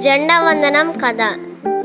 జెండా వందనం కథ.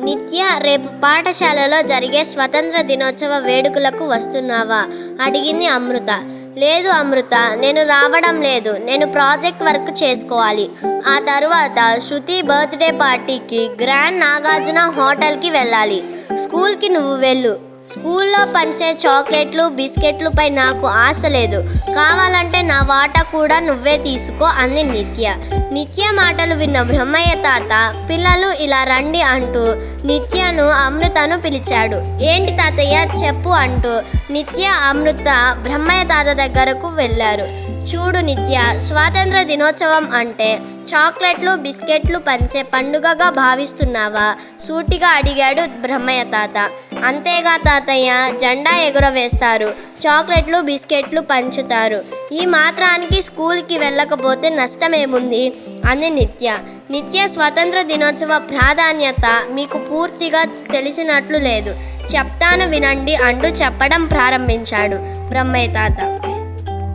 నిత్య రేపు పాఠశాలలో జరిగే స్వతంత్ర దినోత్సవ వేడుకలకు వస్తున్నావా? అడిగింది అమృత. లేదు అమృత నేను రావడం లేదు. నేను ప్రాజెక్ట్ వర్క్ చేసుకోవాలి. ఆ తరువాత శృతి బర్త్డే పార్టీకి గ్రాండ్ నాగార్జున హోటల్కి వెళ్ళాలి. స్కూల్కి నువ్వు వెళ్ళు. స్కూల్లో పంచే చాక్లెట్లు బిస్కెట్లపై నాకు ఆశ లేదు. కావాలంటే నా వాట కూడా నువ్వే తీసుకో అంది నిత్య. నిత్య మాటలు విన్న బ్రహ్మయ్య తాత పిల్లలు ఇలా రండి అంటూ నిత్యను అమృతను పిలిచాడు. ఏంటి తాతయ్య? చెప్పు అంటూ నిత్య అమృత బ్రహ్మయ్య తాత దగ్గరకు వెళ్ళారు. చూడు నిత్య స్వాతంత్ర దినోత్సవం అంటే చాక్లెట్లు బిస్కెట్లు పంచే పండుగగా భావిస్తున్నావా? సూటిగా అడిగాడు బ్రహ్మయ్య తాత. అంతేగా తాతయ్య జెండా ఎగురవేస్తారు చాక్లెట్లు బిస్కెట్లు పంచుతారు. ఈ మాత్రానికి స్కూల్కి వెళ్ళకపోతే నష్టమేముంది? అని నిత్య. నిత్య స్వతంత్ర దినోత్సవ ప్రాధాన్యత మీకు పూర్తిగా తెలిసినట్లు లేదు. చెప్తాను వినండి అంటూ చెప్పడం ప్రారంభించాడు బ్రహ్మయ్య తాత.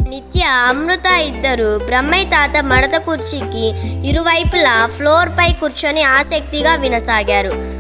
నిత్య అమృత ఇద్దరు బ్రహ్మయ్య తాత మడత కుర్చీకి ఇరువైపులా ఫ్లోర్పై కూర్చొని ఆసక్తిగా వినసాగారు.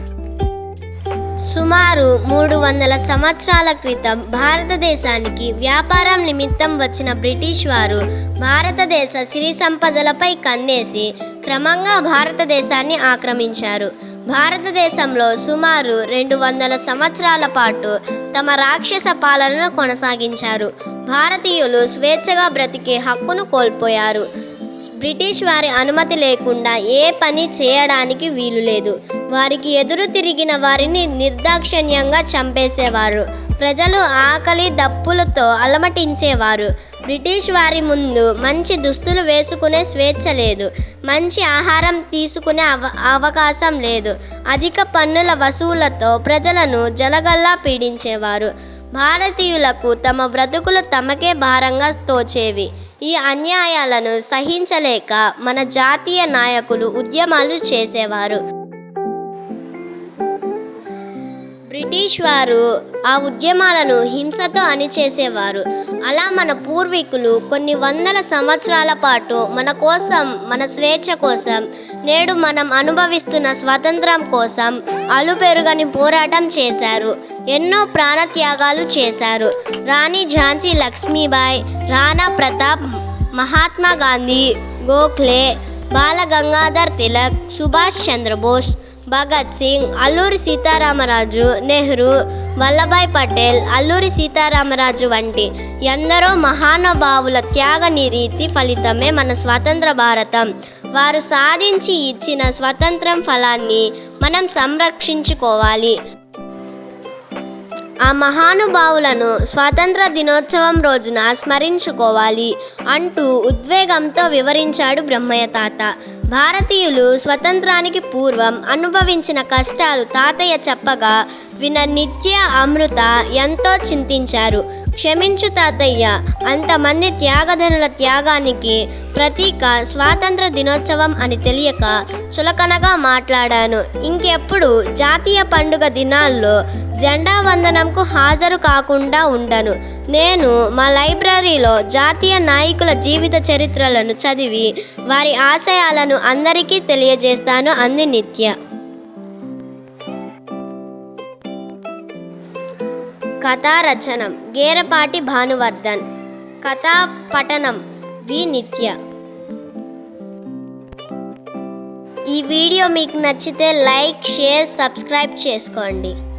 సుమారు మూడు వందల సంవత్సరాల క్రితం భారతదేశానికి వ్యాపారం నిమిత్తం వచ్చిన బ్రిటిష్ వారు భారతదేశ సిరి సంపదలపై కన్నేసి క్రమంగా భారతదేశాన్ని ఆక్రమించారు. భారతదేశంలో సుమారు రెండు వందల సంవత్సరాల పాటు తమ రాక్షస పాలనను కొనసాగించారు. భారతీయులు స్వేచ్ఛగా బ్రతికే హక్కును కోల్పోయారు. బ్రిటిష్ వారి అనుమతి లేకుండా ఏ పని చేయడానికి వీలు లేదు. వారికి ఎదురు తిరిగిన వారిని నిర్దాక్షిణ్యంగా చంపేసేవారు. ప్రజలు ఆకలి దప్పులతో అలమటించేవారు. బ్రిటిష్ వారి ముందు మంచి దుస్తులు వేసుకునే స్వేచ్ఛ లేదు. మంచి ఆహారం తీసుకునే అవ అవకాశం లేదు. అధిక పన్నుల వసూళ్ళతో ప్రజలను జలగల్లా పీడించేవారు. భారతీయులకు తమ బ్రతుకులు తమకే భారంగా తోచేవి. ఈ అన్యాయాలను సహించలేక మన జాతీయ నాయకులు ఉద్యమాలు చేసేవారు. బ్రిటిష్ వారు ఆ ఉద్యమాలను హింసతో అణిచేసేవారు. అలా మన పూర్వీకులు కొన్ని వందల సంవత్సరాల పాటు మన కోసం మన స్వేచ్ఛ కోసం నేడు మనం అనుభవిస్తున్న స్వాతంత్రం కోసం అలుపెరుగని పోరాటం చేశారు. ఎన్నో ప్రాణత్యాగాలు చేశారు. రాణి ఝాన్సీ లక్ష్మీబాయి రాణా ప్రతాప్ మహాత్మా గాంధీ గోఖలే బాల గంగాధర్ తిలక్ సుభాష్ చంద్రబోస్ భగత్ సింగ్ అల్లూరి సీతారామరాజు నెహ్రూ వల్లభాయ్ పటేల్ అల్లూరి సీతారామరాజు వంటి ఎందరో మహానుభావుల త్యాగ నిరీతి ఫలితమే మన స్వతంత్ర భారతం. వారు సాధించి ఇచ్చిన స్వతంత్రం ఫలాన్ని మనం సంరక్షించుకోవాలి. ఆ మహానుభావులను స్వాతంత్ర దినోత్సవం రోజున స్మరించుకోవాలి అంటూ ఉద్వేగంతో వివరించాడు బ్రహ్మయ్య తాత. భారతీయులు స్వతంత్రానికి పూర్వం అనుభవించిన కష్టాలు తాతయ్య చెప్పగా విన నిత్య అమృత ఎంతో చింతించారు. క్షమించు తాతయ్య. అంతమంది త్యాగధనుల త్యాగానికి ప్రతీక స్వాతంత్ర దినోత్సవం అని తెలియక చులకనగా మాట్లాడాను. ఇంకెప్పుడు జాతీయ పండుగ దినాల్లో జెండా వందనంకు హాజరు కాకుండా ఉండను. నేను మా లైబ్రరీలో జాతీయ నాయకుల జీవిత చరిత్రలను చదివి వారి ఆశయాలను అందరికీ తెలియజేస్తాను అంది నిత్య. కథా రచనం గేరపాటి భానువర్ధన్. కథా పఠనం వి. నిత్య. ఈ వీడియో మీకు నచ్చితే లైక్ షేర్ సబ్స్క్రైబ్ చేసుకోండి.